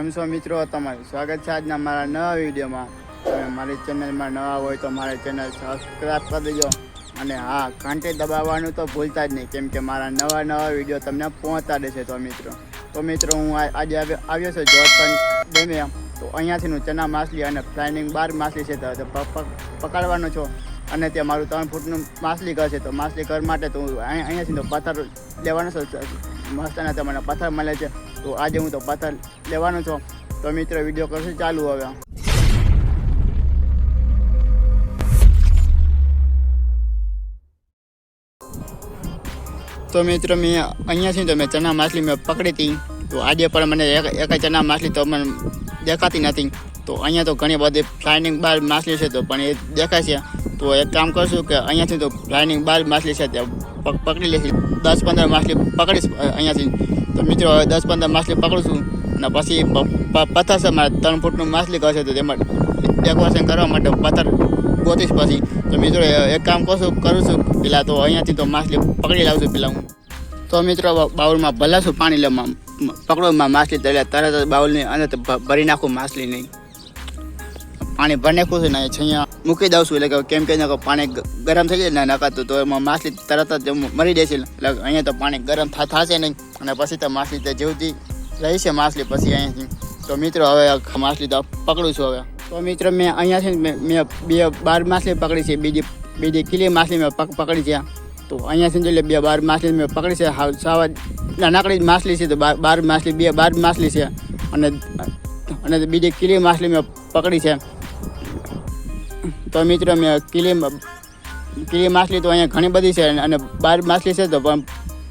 કેમ છો મિત્રો? તમારું સ્વાગત છે આજના મારા નવા વિડીયોમાં. તમે મારી ચેનલમાં નવા હોય તો મારી ચેનલ સબસ્ક્રાઈબ કરી દેજો. અને હા, ઘંટે દબાવવાનું તો ભૂલતા જ નહીં, કેમ કે મારા નવા નવા વીડિયો તમને પહોંચતા દેશે તો મિત્રો. તો મિત્રો, હું આજે આવ્યો છું જોતપન ડેમે. તો અહીંયાથી હું ચના માછલી અને ફ્લાઇનિંગ બાર માછલી છે તો પકડવાનો છો. અને ત્યાં મારું ત્રણ ફૂટનું માછલી ઘર છે. તો માછલી ઘર માટે તો હું અહીંયાથી તો પથ્થર લેવાનો છું. અને તમને પથ્થર મળે છે. તો આજે હું તો પથ્થર લેવાનો છું. તો મિત્રો વીડિયો કરશે ચાલુ હવે. તો મિત્રો, મેં અહીંયાથી તો મેં ચના માછલી મેં પકડી હતી. તો આજે પણ મને એક ચના માછલી તો મને દેખાતી નથી. તો અહીંયા તો ઘણી બધી ફ્લાઇનિંગ બાર માછલી છે તો પણ એ દેખાય છે. તો એક કામ કરશું કે અહીંયાથી તો ફ્લાઇનિંગ બાર માછલી છે તે પકડી લેશે. દસ પંદર માછલી પકડીશ અહીંયાથી. તો મિત્રો, હવે દસ પંદર માછલી પકડું અને પછી પથ્થર છે મારે ત્રણ ફૂટનું માછલી કરશે તો તેમાં ડેકોરેશન કરવા માટે પથ્થર ગોતીશ પછી. તો મિત્રો એક કામ કરશું કરું છું. પેલા તો અહીંયાથી તો માછલી પકડી લાવું છું પેલા હું. તો મિત્રો બાઉલમાં ભલાશું પાણી લેવા પકડોમાં માછલી તળ્યા, તરત જ બાઉલની અંદર ભરી નાખું માછલી નહીં પાણી ભરી નાખું છું ને અહીંયા મૂકી દઉં છું, એટલે કે કેમ કે પાણી ગરમ થઈ જાય ને નકાતું તો એમાં માછલી તરત જ મરી જાય છે. એટલે અહીંયા તો પાણી ગરમ થશે નહીં. અને પછી તો માછલી તો જીવતી રહી છે માછલી પછી અહીંયાથી. તો મિત્રો, હવે માછલી તો પકડું છું હવે. તો મિત્રો, મેં અહીંયાથી મેં બે બાર માછલી પકડી છે. બીજી બીજી કિલી માછલી મેં પક પકડી છે તો અહીંયાથી એટલે બે બાર માછલી મેં પકડી છે. સાવ નાનકડી જ માછલી છે. તો બાર બાર માછલી, બે બાર માછલી છે. અને અને બીજી કિલી માછલી મેં પકડી છે. તો મિત્રો, મેં કિલી કિલી માછલી તો અહીંયા ઘણી બધી છે. અને બાર માછલી છે તો પણ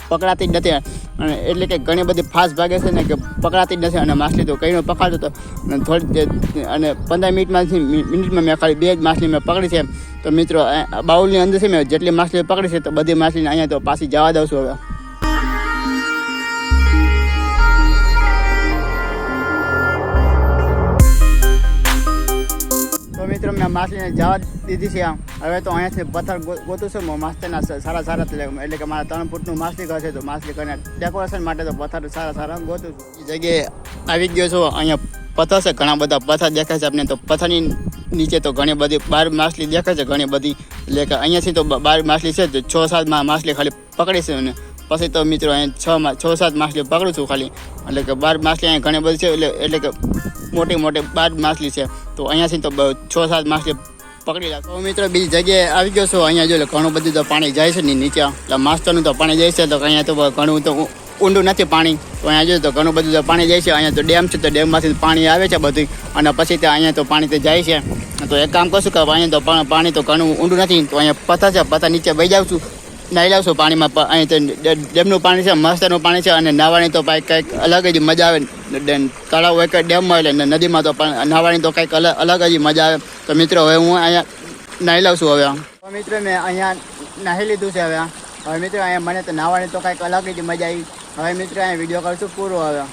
પકડાતી જ નથી. અને એટલે કે ઘણી બધી ફાસ્ટ ભાગે છે ને કે પકડાતી જ નથી અને માછલી તો કઈનો પકડતો હતો અને થોડી અને પંદર મિનિટમાંથી મિનિટમાં મેં ખાલી બે જ માછલી મેં પકડી છે. તો મિત્રો બાઉલની અંદર છે મેં જેટલી માછલી પકડી છે તો બધી માછલીને અહીંયા તો પાછી જવા દઉં છું હવે. મિત્રો, મેં માછલીને જવા દીધી છે હવે તો અહીંયાથી પથ્થર ગોતું છું. માછલીના સારા સારા એટલે કે મારા ત્રણ ફૂટનું માછલી ઘર છે, તો માછલી કરીને ડેકોરેશન માટે તો પથ્થર સારા સારા ગોતું છું. એ જગ્યાએ આવી ગયો છું. અહીંયા પથ્થર છે, ઘણા બધા પથ્થર દેખાય છે આપણે તો પથ્થરની નીચે તો ઘણી બધી બાર માછલી દેખાય છે, ઘણી બધી. એટલે કે અહીંયાથી તો બાર માછલી છે, તો છ સાત માછલી ખાલી પકડી છે અને પછી તો મિત્રો, અહીંયા છ છ સાત માછલી પકડું છું ખાલી. એટલે કે બાર માછલી અહીંયા ઘણી બધી છે, એટલે એટલે કે મોટી મોટી બાર માછલી છે. તો અહીંયાથી તો છ સાત માછલી પકડી રાખો તો મિત્રો બીજી જગ્યાએ આવી ગયો છું. અહીંયા જો ઘણું બધું તો પાણી જાય છે ને નીચે. એટલે માસ્તરનું તો પાણી જાય છે. તો અહીંયા તો ઘણું તો ઊંડું નથી પાણી. તો અહીંયા જોઈએ તો ઘણું બધું તો પાણી જાય છે. અહીંયા તો ડેમ છે, તો ડેમમાંથી પાણી આવે છે બધું. અને પછી તો અહીંયા તો પાણી તો જાય છે. તો એક કામ કરશું કે અહીંયા તો પાણી તો ઘણું ઊંડું નથી. તો અહીંયા પથ્થર છે, પથ્થર નીચે બહી જાઉં છું. નાહી લાવશું પાણીમાં. પ- અહીં તો ડેમનું પાણી છે, મસ્તનું પાણી છે અને નાવાની તો કંઈક કંઈક અલગ જ મજા આવે. તળાવ હોય કે ડેમમાં એટલે નદીમાં તો પણ નાહવાની તો કંઈક અલગ અલગ જ મજા આવે. તો મિત્રો, હવે હું અહીંયા નાહી લઉં છું હવે. મિત્રો, મેં અહીંયા નાહી લીધું છે હવે. હવે મિત્રો, અહીંયા મને તો નાહવાની તો કંઈક અલગ જ મજા આવી. હવે મિત્રો, અહીંયા વીડિયો કરશું પૂરો હવે.